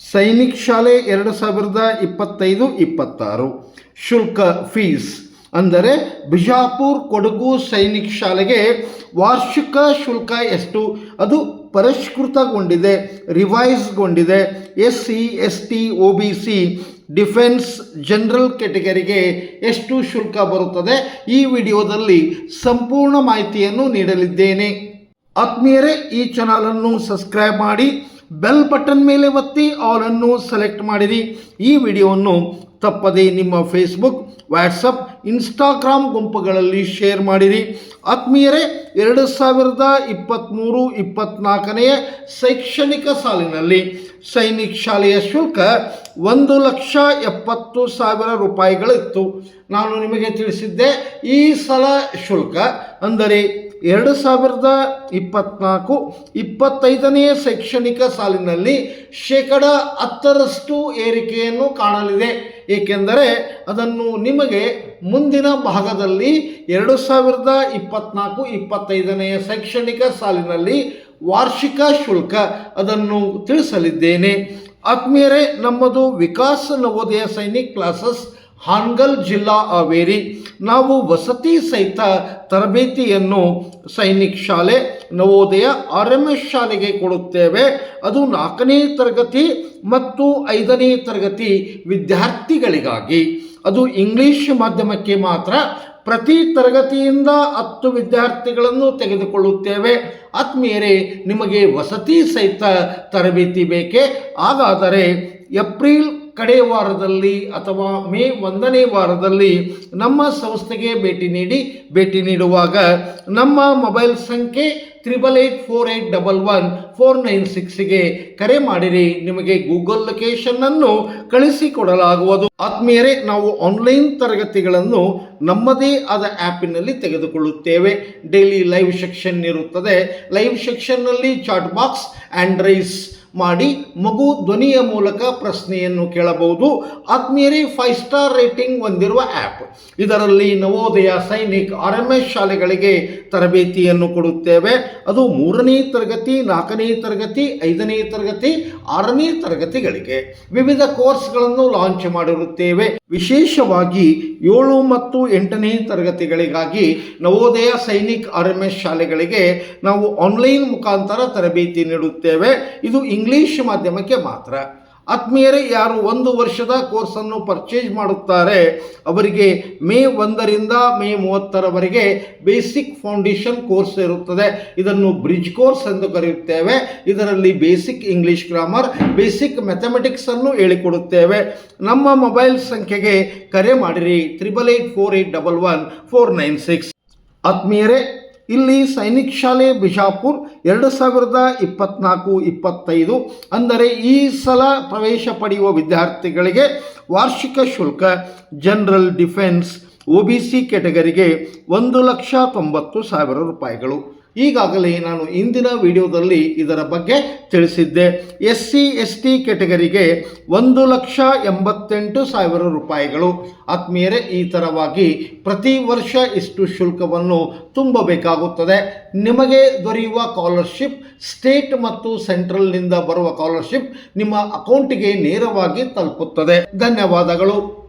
ಸೈನಿಕ್ ಶಾಲೆ ಎರಡು ಸಾವಿರದ ಇಪ್ಪತ್ತೈದು, ಇಪ್ಪತ್ತಾರು. ಶುಲ್ಕ ಫೀಸ್ ಅಂದರೆ ಬಿಜಾಪುರ್ ಕೊಡಗು ಸೈನಿಕ್ ಶಾಲೆಗೆ ವಾರ್ಷಿಕ ಶುಲ್ಕ ಎಷ್ಟು? ಅದು ಪರಿಷ್ಕೃತಗೊಂಡಿದೆ, ರಿವೈಸ್ಗೊಂಡಿದೆ. S C S T O B C defence general ಕೆಟಗರಿಗೆ ಎಷ್ಟು ಶುಲ್ಕ ಬರುತ್ತದೆ? ಈ ವಿಡಿಯೋದಲ್ಲಿ ಸಂಪೂರ್ಣ ಮಾಹಿತಿಯನ್ನು ನೀಡಲಿದ್ದೇನೆ. ಆತ್ಮೀಯರೇ, ಈ ಚಾನಲನ್ನು ಸಬ್ಸ್ಕ್ರೈಬ್ ಮಾಡಿ. ಬೆಲ್ ಬಟನ್ ಮೇಲೆ ಒತ್ತಿ ಆಲನ್ನು ಸೆಲೆಕ್ಟ್ ಮಾಡಿರಿ. ಈ ವಿಡಿಯೋವನ್ನು ತಪ್ಪದೆ ನಿಮ್ಮ ಫೇಸ್ಬುಕ್ ವಾಟ್ಸಪ್ ಇನ್ಸ್ಟಾಗ್ರಾಮ್ ಗುಂಪುಗಳಲ್ಲಿ ಶೇರ್ ಮಾಡಿರಿ. ಆತ್ಮೀಯರೇ, ಎರಡು ಸಾವಿರದ ಇಪ್ಪತ್ತ್ಮೂರು ಇಪ್ಪತ್ತ್ನಾಲ್ಕನೆಯ ಶೈಕ್ಷಣಿಕ ಸಾಲಿನಲ್ಲಿ ಸೈನಿಕ್ ಶಾಲೆಯ ಶುಲ್ಕ ಒಂದು ಲಕ್ಷ ಎಪ್ಪತ್ತು ಸಾವಿರ ರೂಪಾಯಿಗಳಿತ್ತು. ನಾನು ನಿಮಗೆ ತಿಳಿಸಿದ್ದೆ, ಈ ಸಲ ಶುಲ್ಕ ಅಂದರೆ ಎರಡು ಸಾವಿರದ ಇಪ್ಪತ್ನಾಲ್ಕು ಇಪ್ಪತ್ತೈದನೆಯ ಶೈಕ್ಷಣಿಕ ಸಾಲಿನಲ್ಲಿ ಶೇಕಡ ಹತ್ತರಷ್ಟು ಏರಿಕೆಯನ್ನು ಕಾಣಲಿದೆ. ಏಕೆಂದರೆ ಅದನ್ನು ನಿಮಗೆ ಮುಂದಿನ ಭಾಗದಲ್ಲಿ ಎರಡು ಸಾವಿರದ ಇಪ್ಪತ್ನಾಲ್ಕು ಇಪ್ಪತ್ತೈದನೆಯ ಶೈಕ್ಷಣಿಕ ಸಾಲಿನಲ್ಲಿ ವಾರ್ಷಿಕ ಶುಲ್ಕ ಅದನ್ನು ತಿಳಿಸಲಿದ್ದೇನೆ. ಆತ್ಮೀಯರೇ, ನಮ್ಮದು ವಿಕಾಸ್ ನವೋದಯ ಸೈನಿಕ್ ಕ್ಲಾಸಸ್ ಹಾನ್ಗಲ್ ಜಿಲ್ಲಾ ಹಾವೇರಿ ನಾವು ವಸತಿ ಸಹಿತ ತರಬೇತಿಯನ್ನು ಸೈನಿಕ್ ಶಾಲೆ ನವೋದಯ ಆರ್ ಎಂ ಎಸ್ ಶಾಲೆಗೆ ಕೊಡುತ್ತೇವೆ. ಅದು ನಾಲ್ಕನೇ ತರಗತಿ ಮತ್ತು ಐದನೇ ತರಗತಿ ವಿದ್ಯಾರ್ಥಿಗಳಿಗಾಗಿ. ಅದು ಇಂಗ್ಲಿಷ್ ಮಾಧ್ಯಮಕ್ಕೆ ಮಾತ್ರ, ಪ್ರತಿ ತರಗತಿಯಿಂದ ಹತ್ತು ವಿದ್ಯಾರ್ಥಿಗಳನ್ನು ತೆಗೆದುಕೊಳ್ಳುತ್ತೇವೆ. ಆತ್ಮೀಯರೇ, ನಿಮಗೆ ವಸತಿ ಸಹಿತ ತರಬೇತಿ ಬೇಕೇ? ಹಾಗಾದರೆ ಏಪ್ರಿಲ್ ಕಡೆ ವಾರದಲ್ಲಿ ಅಥವಾ ಮೇ ಒಂದನೇ ವಾರದಲ್ಲಿ ನಮ್ಮ ಸಂಸ್ಥೆಗೆ ಭೇಟಿ ನೀಡಿ, ಭೇಟಿ ನೀಡುವಾಗ ನಮ್ಮ ಮೊಬೈಲ್ ಸಂಖ್ಯೆ triple eight four eight double one four nine ಸಿಕ್ಸ್ಗೆ ಕರೆ ಮಾಡಿರಿ. ನಿಮಗೆ ಗೂಗಲ್ ಲೊಕೇಶನ್ನನ್ನು ಕಳಿಸಿಕೊಡಲಾಗುವುದು. ಆತ್ಮೀಯರೇ, ನಾವು ಆನ್ಲೈನ್ ತರಗತಿಗಳನ್ನು ನಮ್ಮದೇ ಆದ ಆ್ಯಪಿನಲ್ಲಿ ತೆಗೆದುಕೊಳ್ಳುತ್ತೇವೆ. ಡೈಲಿ ಲೈವ್ ಸೆಕ್ಷನ್ ಇರುತ್ತದೆ. ಲೈವ್ ಸೆಕ್ಷನ್ನಲ್ಲಿ ಚಾಟ್ ಬಾಕ್ಸ್ ಆ್ಯಂಡ್ ರೈಸ್ ಮಾಡಿ ಮಗು ಧ್ವನಿಯ ಮೂಲಕ ಪ್ರಶ್ನೆಯನ್ನು ಕೇಳಬಹುದು. ಆತ್ಮೀಯರಿ ಫೈವ್ ಸ್ಟಾರ್ ರೇಟಿಂಗ್ ಹೊಂದಿರುವ ಆ್ಯಪ್ ಇದರಲ್ಲಿ Navodaya Sainik R M S ಶಾಲೆಗಳಿಗೆ ತರಬೇತಿಯನ್ನು ಕೊಡುತ್ತೇವೆ. ಅದು ಮೂರನೇ ತರಗತಿ, ನಾಲ್ಕನೇ ತರಗತಿ, ಐದನೇ ತರಗತಿ, ಆರನೇ ತರಗತಿಗಳಿಗೆ. ವಿವಿಧ ಕೋರ್ಸ್ಗಳನ್ನು ಲಾಂಚ್ ಮಾಡಿರುತ್ತೇವೆ. ವಿಶೇಷವಾಗಿ ಏಳು ಮತ್ತು ಎಂಟನೇ ತರಗತಿಗಳಿಗಾಗಿ ನವೋದಯ ಸೈನಿಕ್ ಆರ್ ಶಾಲೆಗಳಿಗೆ ನಾವು ಆನ್ಲೈನ್ ಮುಖಾಂತರ ತರಬೇತಿ ನೀಡುತ್ತೇವೆ. ಇದು ಇಂಗ್ಲಿಷ್ ಮಾಧ್ಯಮಕ್ಕೆ ಮಾತ್ರ. ಆತ್ಮೀಯರೇ, ಯಾರು ಒಂದು ವರ್ಷದ ಕೋರ್ಸನ್ನು ಪರ್ಚೇಸ್ ಮಾಡುತ್ತಾರೆ, ಅವರಿಗೆ ಮೇ ಒಂದರಿಂದ ಮೇ ಮೂವತ್ತರವರೆಗೆ ಬೇಸಿಕ್ ಫೌಂಡೇಶನ್ ಕೋರ್ಸ್ ಇರುತ್ತದೆ. ಇದನ್ನು ಬ್ರಿಡ್ಜ್ ಕೋರ್ಸ್ ಎಂದು ಕರೆಯುತ್ತೇವೆ. ಇದರಲ್ಲಿ basic English grammar, basic mathematics ಅನ್ನು ಹೇಳಿಕೊಡುತ್ತೇವೆ. ನಮ್ಮ ಮೊಬೈಲ್ ಸಂಖ್ಯೆಗೆ ಕರೆ ಮಾಡಿರಿ. Triple eight four eight double one four nine six. ಆತ್ಮೀಯರೇ ಇಲ್ಲಿ ಸೈನಿಕ್ ಶಾಲೆ ಬಿಜಾಪುರ್ ಎರಡು ಸಾವಿರದ ಇಪ್ಪತ್ನಾಲ್ಕು, ಇಪ್ಪತ್ತೈದು. ಅಂದರೆ ಈ ಸಲ ಪ್ರವೇಶ ಪಡೆಯುವ ವಿದ್ಯಾರ್ಥಿಗಳಿಗೆ ವಾರ್ಷಿಕ ಶುಲ್ಕ, general defence, O B C ಕೆಟಗರಿಗೆ ಒಂದು ಲಕ್ಷ ತೊಂಬತ್ತು ಸಾವಿರ ರೂಪಾಯಿಗಳು. ಈಗಾಗಲೇ ನಾನು ಇಂದಿನ ವಿಡಿಯೋದಲ್ಲಿ ಇದರ ಬಗ್ಗೆ ತಿಳಿಸಿದ್ದೆ. ಎಸ್ ಸಿ, ಎಸ್ ಟಿ ಕೆಟಗರಿಗೆ ಒಂದು ಲಕ್ಷ ಎಂಬತ್ತೆಂಟು ಸಾವಿರ ರೂಪಾಯಿಗಳು. ಆತ್ಮೀಯರೇ, ಈ ಥರವಾಗಿ ಪ್ರತಿ ವರ್ಷ ಇಷ್ಟು ಶುಲ್ಕವನ್ನು ತುಂಬಬೇಕಾಗುತ್ತದೆ. ನಿಮಗೆ ದೊರೆಯುವ ಕಾಲರ್ಶಿಪ್, ಸ್ಟೇಟ್ ಮತ್ತು ಸೆಂಟ್ರಲ್ನಿಂದ ಬರುವ ಸ್ಕಾಲರ್ಶಿಪ್ ನಿಮ್ಮ ಅಕೌಂಟಿಗೆ ನೇರವಾಗಿ ತಲುಪುತ್ತದೆ. ಧನ್ಯವಾದಗಳು.